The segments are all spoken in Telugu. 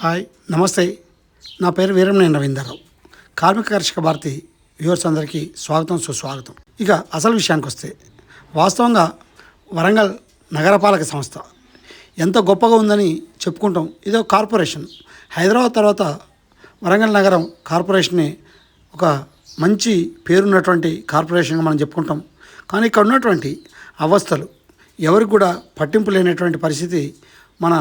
హాయ్ నమస్తే. నా పేరు వీరమనేని రవీందర్రావు. కార్మిక కర్షక భారతి వ్యూవర్స్ అందరికీ స్వాగతం సుస్వాగతం. ఇక అసలు విషయానికి వస్తే వాస్తవంగా వరంగల్ నగరపాలక సంస్థ ఎంత గొప్పగా ఉందని చెప్పుకుంటాం. ఇదో కార్పొరేషన్. హైదరాబాద్ తర్వాత వరంగల్ నగరం కార్పొరేషన్ని ఒక మంచి పేరున్నటువంటి కార్పొరేషన్గా మనం చెప్పుకుంటాం. కానీ ఇక్కడ ఉన్నటువంటి అవస్థలు ఎవరికి కూడా పట్టింపు లేనటువంటి పరిస్థితి మన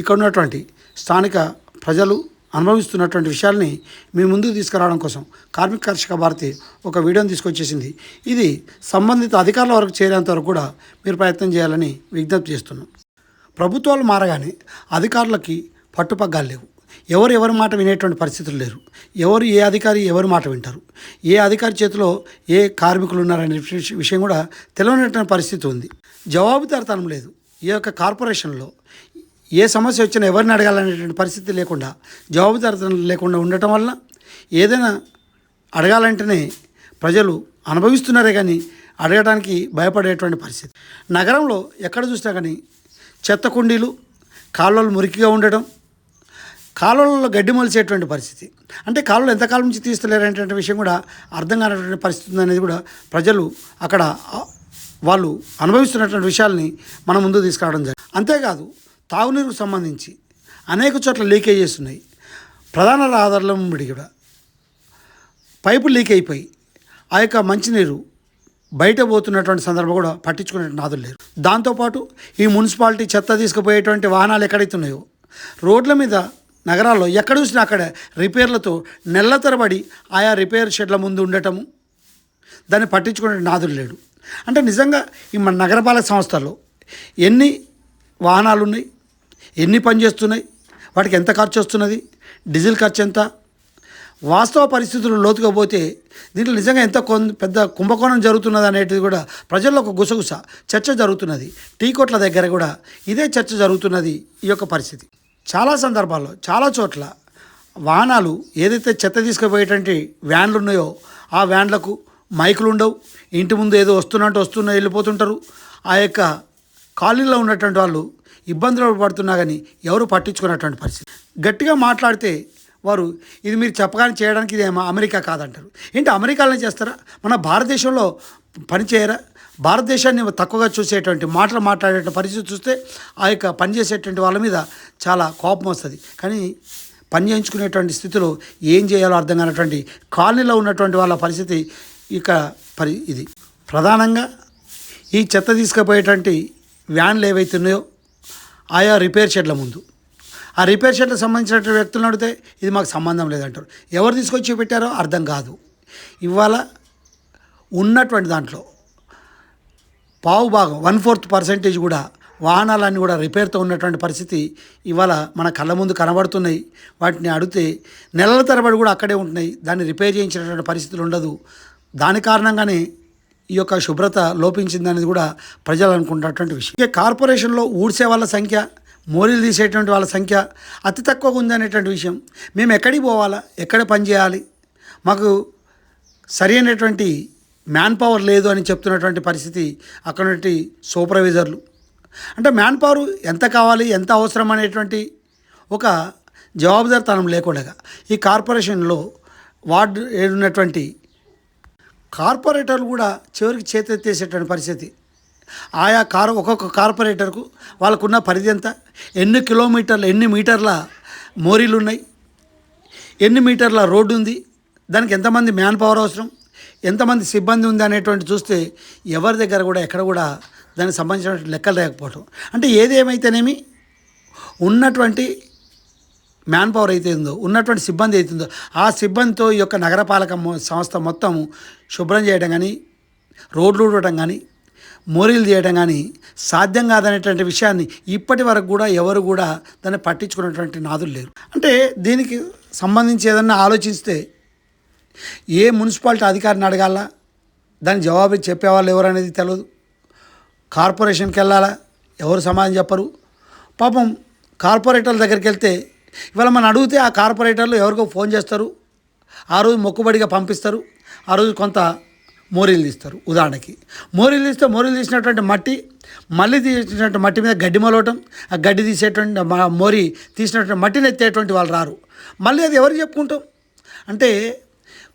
ఇక్కడ ఉన్నటువంటి స్థానిక ప్రజలు అనుభవిస్తున్నటువంటి విషయాల్ని మీ ముందుకు తీసుకురావడం కోసం కార్మిక కర్షక భారతి ఒక వీడియోని తీసుకొచ్చేసింది. ఇది సంబంధిత అధికారుల వరకు చేరేంత వరకు కూడా మీరు ప్రయత్నం చేయాలని విజ్ఞప్తి చేస్తున్నాం. ప్రభుత్వాలు మారగానే అధికారులకి పట్టుపగ్గాలు లేవు. ఎవరు ఎవరి మాట వినేటువంటి పరిస్థితులు లేరు. ఎవరు ఏ అధికారి ఎవరి మాట వింటారు. ఏ అధికారి చేతిలో ఏ కార్మికులు ఉన్నారనే విషయం కూడా తెలియనటువంటి పరిస్థితి ఉంది. జవాబుదారితనం లేదు. ఈ యొక్క కార్పొరేషన్లో ఏ సమస్య వచ్చినా ఎవరిని అడగాలనేటువంటి పరిస్థితి లేకుండా జవాబుదారితనం లేకుండా ఉండటం వల్ల ఏదైనా అడగాలంటేనే ప్రజలు అనుభవిస్తున్నారే కానీ అడగడానికి భయపడేటువంటి పరిస్థితి. నగరంలో ఎక్కడ చూసినా కానీ చెత్త కుండీలు కాలువలు మురికిగా ఉండటం కాలువలలో గడ్డి మొలిసేటువంటి పరిస్థితి. అంటే కాలువలు ఎంతకాలం నుంచి తీస్తలేరనేటువంటి విషయం కూడా అర్థం కానటువంటి పరిస్థితి అనేది కూడా ప్రజలు అక్కడ వాళ్ళు అనుభవిస్తున్నటువంటి విషయాల్ని మన ముందు తీసుకురావడం జరిగింది. అంతేకాదు తాగునీరుకు సంబంధించి అనేక చోట్ల లీకేజెస్ ఉన్నాయి ప్రధాన రహదారుల ముడి కూడా. పైపు లీక్ అయిపోయి ఆ యొక్క మంచినీరు బయట పోతున్నటువంటి సందర్భం కూడా పట్టించుకునే నాదులు లేరు. దాంతోపాటు ఈ మున్సిపాలిటీ చెత్త తీసుకుపోయేటువంటి వాహనాలు ఎక్కడైతే ఉన్నాయో రోడ్ల మీద నగరాల్లో ఎక్కడ చూసినా అక్కడ రిపేర్లతో నెల తరబడి ఆయా రిపేర్ షెడ్ల ముందు ఉండటము దాన్ని పట్టించుకునే నాదులు లేడు అంటే నిజంగా ఈ మన నగరపాలక సంస్థల్లో ఎన్ని వాహనాలు ఉన్నాయి ఎన్ని పనిచేస్తున్నాయి వాటికి ఎంత ఖర్చు వస్తున్నది? డీజిల్ ఖర్చు ఎంత? వాస్తవ పరిస్థితులు లోతుగా పోతే దీంట్లో నిజంగా ఎంత కొన్ పెద్ద కుంభకోణం జరుగుతున్నది అనేటిది కూడా ప్రజల్లో ఒక గుసగుస చర్చ జరుగుతున్నది. టీ కొట్ల దగ్గర కూడా ఇదే చర్చ జరుగుతున్నది ఈ యొక్క పరిస్థితి. చాలా సందర్భాల్లో చాలా చోట్ల వాహనాలు ఏదైతే చెత్త తీసుకుపోయేటువంటి వ్యాన్లు ఉన్నాయో ఆ వ్యాన్లకు మైకులు ఉండవు. ఇంటి ముందు ఏదో వస్తున్నట్టు వస్తున్నా వెళ్ళిపోతుంటారు. ఆ యొక్క కాలనీలో ఉన్నటువంటి వాళ్ళు ఇబ్బందులు పడుతున్నా కానీ ఎవరు పట్టించుకున్నటువంటి పరిస్థితి. గట్టిగా మాట్లాడితే వారు ఇది మీరు చెప్పగానే చేయడానికి ఇది ఏమో అమెరికా కాదంటారు. ఏంటి అమెరికాలోనే చేస్తారా? మన భారతదేశంలో పనిచేయరా భారతదేశాన్ని తక్కువగా చూసేటువంటి మాటలు మాట్లాడే పరిస్థితి చూస్తే ఆ యొక్క పనిచేసేటువంటి వాళ్ళ మీద చాలా కోపం వస్తుంది. కానీ పని చేయించుకునేటువంటి స్థితిలో ఏం చేయాలో అర్థం కానటువంటి కాలనీలో ఉన్నటువంటి వాళ్ళ పరిస్థితి ఇక పరి ఇది. ప్రధానంగా ఈ చెత్త తీసుకుపోయేటువంటి వ్యాన్లు ఏవైతే ఉన్నాయో ఆయా రిపేర్ షెడ్ల ముందు. ఆ రిపేర్ షెడ్లకు సంబంధించిన వ్యక్తులను అడిగితే ఇది మాకు సంబంధం లేదంటారు. ఎవరు తీసుకొచ్చి పెట్టారో అర్థం కాదు. ఇవాళ ఉన్నటువంటి దాంట్లో పావు భాగం వన్ ఫోర్త్ పర్సెంటేజ్ కూడా వాహనాలన్నీ కూడా రిపేర్తో ఉన్నటువంటి పరిస్థితి ఇవాళ మన కళ్ళ ముందు కనబడుతున్నాయి. వాటిని అడిగితే నెలల తరబడి కూడా అక్కడే ఉంటున్నాయి. దాన్ని రిపేర్ చేయించినటువంటి పరిస్థితులు ఉండదు. దాని కారణంగానే ఈ యొక్క శుభ్రత లోపించిందనేది కూడా ప్రజలు అనుకుంటున్నటువంటి విషయం. ఇక కార్పొరేషన్లో ఊడ్చే వాళ్ళ సంఖ్య మోరీలు తీసేటువంటి వాళ్ళ సంఖ్య అతి తక్కువగా ఉందనేటువంటి విషయం. మేము ఎక్కడికి పోవాలా? ఎక్కడ పనిచేయాలి మాకు సరి అయినటువంటి మ్యాన్ పవర్ లేదు అని చెప్తున్నటువంటి పరిస్థితి అక్కడ సూపర్వైజర్లు. అంటే మ్యాన్ పవర్ ఎంత కావాలి? ఎంత అవసరం అనేటువంటి ఒక జవాబుదారితనం లేకుండా ఈ కార్పొరేషన్లో వార్డు ఉన్నటువంటి కార్పొరేటర్లు కూడా చివరికి చేతెత్తేసేటువంటి పరిస్థితి. ఆయా కార్ ఒక్కొక్క కార్పొరేటర్కు వాళ్ళకున్న పరిధి ఎంత? ఎన్ని కిలోమీటర్లు ఎన్ని మీటర్ల మోరీలు ఉన్నాయి ఎన్ని మీటర్ల రోడ్డు ఉంది దానికి ఎంతమంది మ్యాన్ పవర్ అవసరం? ఎంతమంది సిబ్బంది ఉంది అనేటువంటి చూస్తే ఎవరి దగ్గర కూడా ఎక్కడ కూడా దానికి సంబంధించిన లెక్కలు లేకపోవటం. అంటే ఏదేమైతేనేమి ఉన్నటువంటి మ్యాన్ పవర్ అయితే ఉందో ఉన్నటువంటి సిబ్బంది అవుతుందో ఆ సిబ్బందితో ఈ యొక్క నగరపాలక సంస్థ మొత్తం శుభ్రం చేయడం కానీ రోడ్లు ఊడటం కానీ మోరీలు చేయడం కానీ సాధ్యం కాదనేటువంటి విషయాన్ని ఇప్పటి వరకు కూడా ఎవరు కూడా దాన్ని పట్టించుకున్నటువంటి నాదులు లేరు. అంటే దీనికి సంబంధించి ఏదన్నా ఆలోచిస్తే ఏ మున్సిపాలిటీ అధికారిని అడగాల? దాని జవాబు చెప్పేవాళ్ళు ఎవరు అనేది తెలియదు కార్పొరేషన్కి వెళ్ళాలా? ఎవరు సమాధానం చెప్పరు. పాపం కార్పొరేటర్ల దగ్గరికి వెళ్తే ఇవాళ మనం అడిగితే ఆ కార్పొరేటర్లు ఎవరికో ఫోన్ చేస్తారు ఆ రోజు మొక్కుబడిగా పంపిస్తారు ఆ రోజు కొంత మోరీలు తీస్తారు. ఉదాహరణకి మోరీలు తీస్తే మోరీలు తీసినటువంటి మట్టి మళ్ళీ తీసినటువంటి మట్టి మీద గడ్డి మొలవటం ఆ గడ్డి తీసేటువంటి మ- మోరి తీసినటువంటి మట్టిని ఎత్తేటువంటి వాళ్ళు రారు. మళ్ళీ అది ఎవరు చెప్పుకుంటాం? అంటే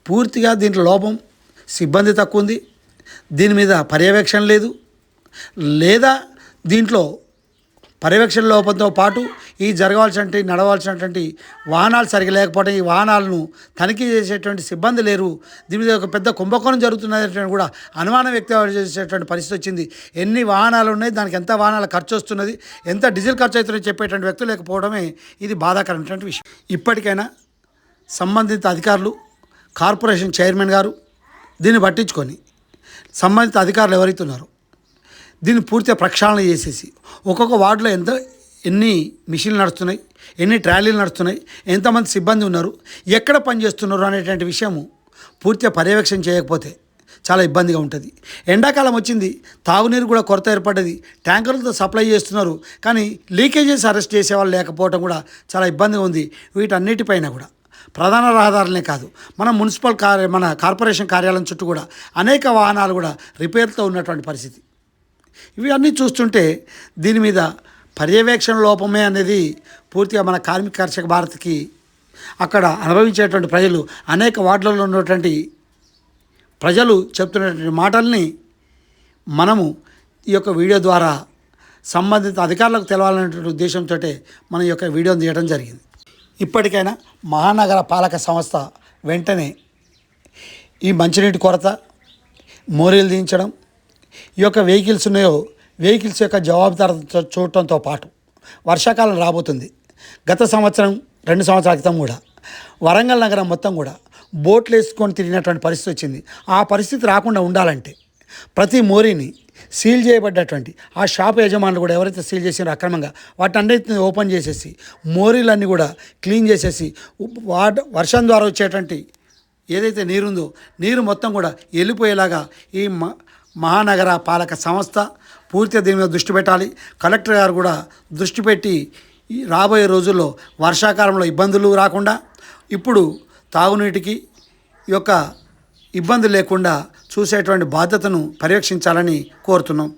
పూర్తిగా దీంట్లో లోపం సిబ్బంది తక్కువ ఉంది దీని మీద పర్యవేక్షణ లేదు లేదా దీంట్లో పర్యవేక్షణ లోపంతో పాటు ఈ జరగవలసినటువంటి నడవలసినటువంటి వాహనాలు సరిగా లేకపోవడం ఈ వాహనాలను తనిఖీ చేసేటువంటి సిబ్బంది లేరు. దీని మీద ఒక పెద్ద కుంభకోణం జరుగుతున్నది కూడా అనుమానం వ్యక్తం చేసేటువంటి పరిస్థితి వచ్చింది. ఎన్ని వాహనాలు ఉన్నాయి దానికి ఎంత వాహనాల ఖర్చు వస్తున్నది ఎంత డీజిల్ ఖర్చు అవుతుందో చెప్పేటువంటి వ్యక్తులు లేకపోవడమే ఇది బాధాకరమైనటువంటి విషయం. ఇప్పటికైనా సంబంధిత అధికారులు కార్పొరేషన్ చైర్మన్ గారు దీన్ని పట్టించుకొని సంబంధిత అధికారులు ఎవరైతే ఉన్నారో దీన్ని పూర్తిగా ప్రక్షాళన చేసేసి ఒక్కొక్క వార్డులో ఎంత ఎన్ని మిషన్లు నడుస్తున్నాయి ఎన్ని ట్రాలీలు నడుస్తున్నాయి ఎంతమంది సిబ్బంది ఉన్నారు ఎక్కడ పనిచేస్తున్నారు అనేటువంటి విషయము పూర్తిగా పర్యవేక్షణ చేయకపోతే చాలా ఇబ్బందిగా ఉంటుంది. ఎండాకాలం వచ్చింది తాగునీరు కూడా కొరత ఏర్పడ్డది ట్యాంకర్లతో సప్లై చేస్తున్నారు కానీ లీకేజెస్ అరెస్ట్ చేసేవాళ్ళు లేకపోవడం కూడా చాలా ఇబ్బందిగా ఉంది. వీటన్నిటిపైన కూడా ప్రధాన రహదారులనే కాదు మన మున్సిపల్ కార్య మన కార్పొరేషన్ కార్యాలయం చుట్టూ కూడా అనేక వాహనాలు కూడా రిపేర్తో ఉన్నటువంటి పరిస్థితి. ఇవి అన్నీ చూస్తుంటే దీని మీద పర్యవేక్షణ లోపమే అనేది పూర్తిగా మన కార్మిక కర్షక భారత్కి అక్కడ అనుభవించేటువంటి ప్రజలు అనేక వార్డులలో ఉన్నటువంటి ప్రజలు చెప్తున్నటువంటి మాటల్ని మనము ఈ యొక్క వీడియో ద్వారా సంబంధిత అధికారులకు తెలవాలనేటువంటి ఉద్దేశంతో మనం ఈ యొక్క వీడియోను తీయడం జరిగింది. ఇప్పటికైనా మహానగర పాలక సంస్థ వెంటనే ఈ మంచినీటి కొరత మోరీలు దించడం ఈ యొక్క వెహికల్స్ ఉన్నాయో వెహికల్స్ యొక్క జవాబుదారీతో చూడటంతో పాటు వర్షాకాలం రాబోతుంది. గత సంవత్సరం రెండు సంవత్సరాల క్రితం కూడా. వరంగల్ నగరం మొత్తం కూడా బోట్లు వేసుకొని తిరిగినటువంటి పరిస్థితి వచ్చింది. ఆ పరిస్థితి రాకుండా ఉండాలంటే ప్రతి మోరీని సీల్ చేయబడ్డటువంటి ఆ షాప్ యజమానులు కూడా ఎవరైతే సీల్ చేసినారో అక్రమంగా వాటన్నిటిని ఓపెన్ చేసేసి మోరీలన్నీ కూడా క్లీన్ చేసేసి వాట వర్షం ద్వారా వచ్చేటువంటి ఏదైతే నీరుందో నీరు మొత్తం కూడా వెళ్ళిపోయేలాగా ఈ మ మహానగర పాలక సంస్థ పూర్తిగా దీని మీద దృష్టి పెట్టాలి. కలెక్టర్ గారు కూడా దృష్టి పెట్టి రాబోయే రోజుల్లో వర్షాకాలంలో ఇబ్బందులు రాకుండా ఇప్పుడు తాగునీటికి యొక్క ఇబ్బంది లేకుండా చూసేటువంటి బాధ్యతను పర్యవేక్షించాలని కోరుతున్నాం.